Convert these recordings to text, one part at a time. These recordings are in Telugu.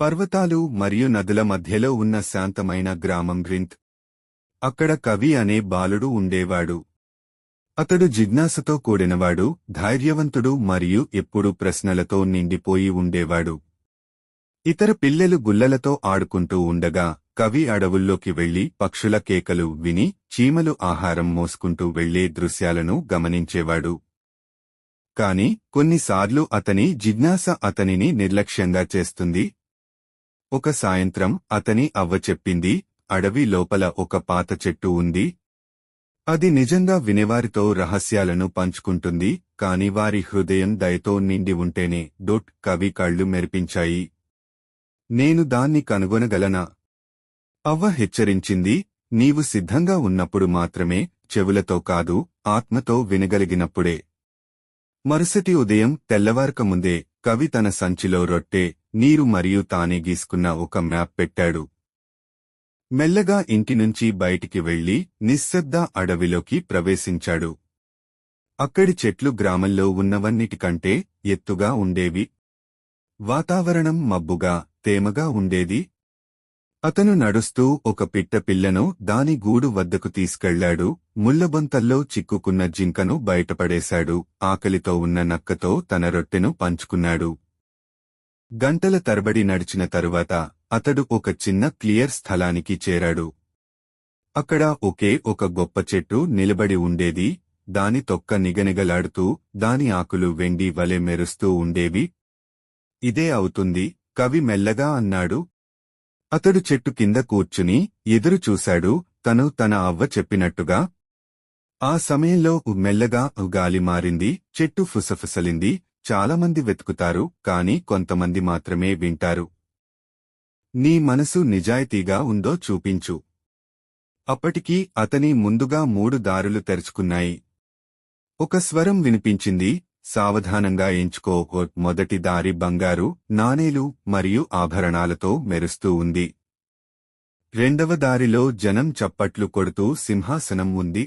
పర్వతాలు మరియు నదుల మధ్యలో ఉన్న శాంతమైన గ్రామం గ్రింత్ అక్కడ కవి అనే బాలుడు ఉండేవాడు. అతడు జిజ్ఞాసతో కూడినవాడు ధైర్యవంతుడు మరియు ఎప్పుడూ ప్రశ్నలతో నిండిపోయి ఉండేవాడు. ఇతర పిల్లలు గుల్లలతో ఆడుకుంటూ ఉండగా కవి అడవుల్లోకి వెళ్ళి పక్షుల కేకలు విని చీమలు ఆహారం మోసుకుంటూ వెళ్ళే దృశ్యాలను గమనించేవాడు. కాని కొన్నిసార్లు అతని జిజ్ఞాస అతనిని నిర్లక్ష్యంగా చేస్తుంది ఒక సాయంత్రం అతని అవ్వ చెప్పింది అడవి లోపల ఒక పాత చెట్టు ఉంది. అది నిజంగా వినేవారితో రహస్యాలను పంచుకుంటుంది కాని వారి హృదయం దయతో నిండి ఉంటేనే డొట్ కవి కళ్ళు మెరిపించాయి. నేను దాన్ని కనుగొనగలనా? అవ్వ హెచ్చరించింది నీవు సిద్ధంగా ఉన్నప్పుడు మాత్రమే చెవులతో కాదు ఆత్మతో వినగలిగినప్పుడే. మరుసటి ఉదయం తెల్లవారకముందే కవి తన సంచిలో రొట్టె నీరు మరియు తానే గీసుకున్న ఒక మ్యాప్ పెట్టాడు. మెల్లగా ఇంటి నుంచి బయటికి వెళ్ళి నిశ్శబ్ద అడవిలోకి ప్రవేశించాడు. అక్కడి చెట్లు గ్రామంలో ఉన్నవన్నిటికంటే ఎత్తుగా ఉండేవి. వాతావరణం మబ్బుగా తేమగా ఉండేది. అతను నడుస్తూ ఒక పిట్ట పిల్లను దాని గూడు వద్దకు తీసుకెళ్ళాడు. ముల్లబొంతల్లో చిక్కుకున్న జింకను బయటపడేశాడు. ఆకలితో ఉన్న నక్కతో తన రొట్టెను పంచుకున్నాడు. గంటల తరబడి నడిచిన తరువాత అతడు ఒక చిన్న క్లియర్ స్థలానికి చేరాడు. అక్కడ ఒకే ఒక గొప్ప చెట్టు నిలబడి ఉండేది. దాని తొక్క నిగనిగలాడుతూ దాని ఆకులు వెండి వలె మెరుస్తూ ఉండేవి. ఇదే అవుతుంది కవి మెల్లగా అన్నాడు. అతడు చెట్టు కింద కూర్చుని ఎదురు చూశాడు. తను తన అవ్వ చెప్పినట్టుగా ఆ సమయంలో మెల్లగా గాలి మారింది. చెట్టు ఫుసఫుసలింది. చాలామంది వెతుకుతారు కాని కొంతమంది మాత్రమే వింటారు. నీ మనసు నిజాయితీగా ఉందో చూపించు. అప్పటికి అతని ముందుగా మూడు దారులు తెరుచుకున్నాయి. ఒక స్వరం వినిపించింది సావధానంగా ఎంచుకో మొదటి దారి బంగారు నాణేలు మరియు ఆభరణాలతో మెరుస్తూ ఉంది. రెండవ దారిలో జనం చప్పట్లు కొడుతూ సింహాసనం ఉంది.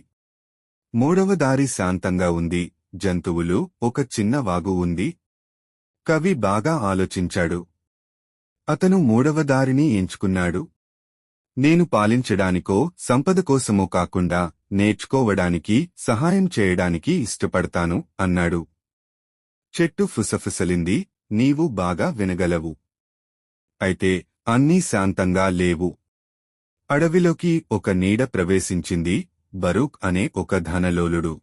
మూడవ దారి శాంతంగా ఉంది. జంతువులు ఒక చిన్న వాగు ఉంది. కవి బాగా ఆలోచించాడు. అతను మూడవ దారిని ఎంచుకున్నాడు. నేను పాలించడానికో సంపద కోసమో కాకుండా నేర్చుకోవడానికి సహాయం చేయడానికి ఇష్టపడతాను అన్నాడు. చెట్టు ఫుసఫుసలింది నీవు బాగా వినగలవు. అయితే అన్నీ శాంతంగా లేవు. అడవిలోకి ఒక నీడ ప్రవేశించింది బరూక్ అనే ఒక ధనలోలుడు.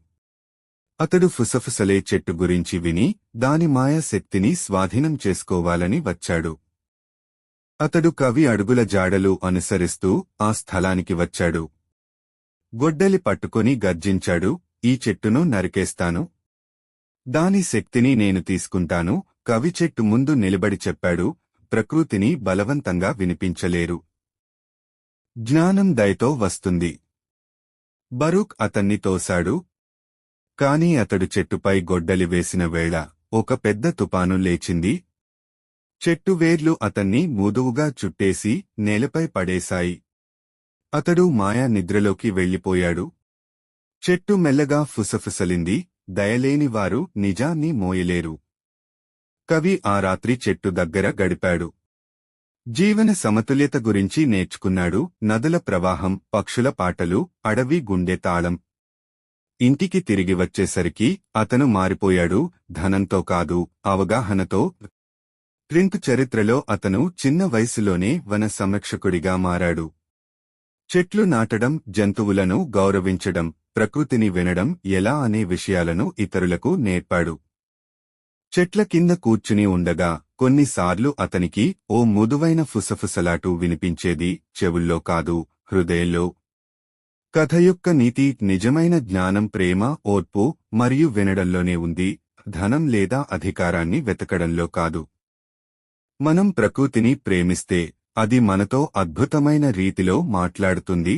అతడు ఫుసఫుసలే చెట్టు గురించి విని దాని మాయాశక్తిని స్వాధీనం చేసుకోవాలని వచ్చాడు. అతడు కవి అడుగుల జాడలు అనుసరిస్తూ ఆ స్థలానికి వచ్చాడు. గొడ్డలి పట్టుకొని గర్జించాడు ఈ చెట్టును నరికేస్తాను. దాని శక్తిని నేను తీసుకుంటాను. కవి చెట్టు ముందు నిలబడి చెప్పాడు ప్రకృతిని బలవంతంగా వినిపించలేరు. జ్ఞానం దయతో వస్తుంది. బరూక్ అతన్ని తోశాడు కాని అతడు చెట్టుపై గొడ్డలి వేసిన వేళ ఒక పెద్ద తుపాను లేచింది. చెట్టు వేర్లు అతన్ని మూదువుగా చుట్టేసి నేలపై పడేశాయి. అతడు మాయా నిద్రలోకి వెళ్ళిపోయాడు. చెట్టు మెల్లగా ఫుసఫుసలింది. దయలేని వారు నిజాన్ని మోయలేరు. కవి ఆ రాత్రి చెట్టు దగ్గర గడిపాడు. జీవన సమతుల్యత గురించి నేర్చుకున్నాడు. నదుల ప్రవాహం పక్షుల పాటలు అడవి గుండె తాళం ఇంటికి తిరిగి వచ్చేసరికి అతను మారిపోయాడు ధనంతో కాదు అవగాహనతో. ప్రింట్ చరిత్రలో అతను చిన్న వయసులోనే వన సంరక్షకుడిగా మారాడు. చెట్లు నాటడం జంతువులను గౌరవించడం ప్రకృతిని వినడం ఎలా అనే విషయాలను ఇతరులకు నేర్పాడు. చెట్ల కింద కూర్చుని ఉండగా కొన్నిసార్లు అతనికి ఓ మృదువైన ఫుసఫుసలాటు వినిపించేది చెవుల్లో కాదు హృదయంలో కథ యొక్క నీతి నిజమైన జ్ఞానం ప్రేమ ఓర్పు మరియు వినడంలోనే ఉంది. ధనం లేదా అధికారాన్ని వెతకడంలో కాదు. మనం ప్రకృతిని ప్రేమిస్తే అది మనతో అద్భుతమైన రీతిలో మాట్లాడుతుంది.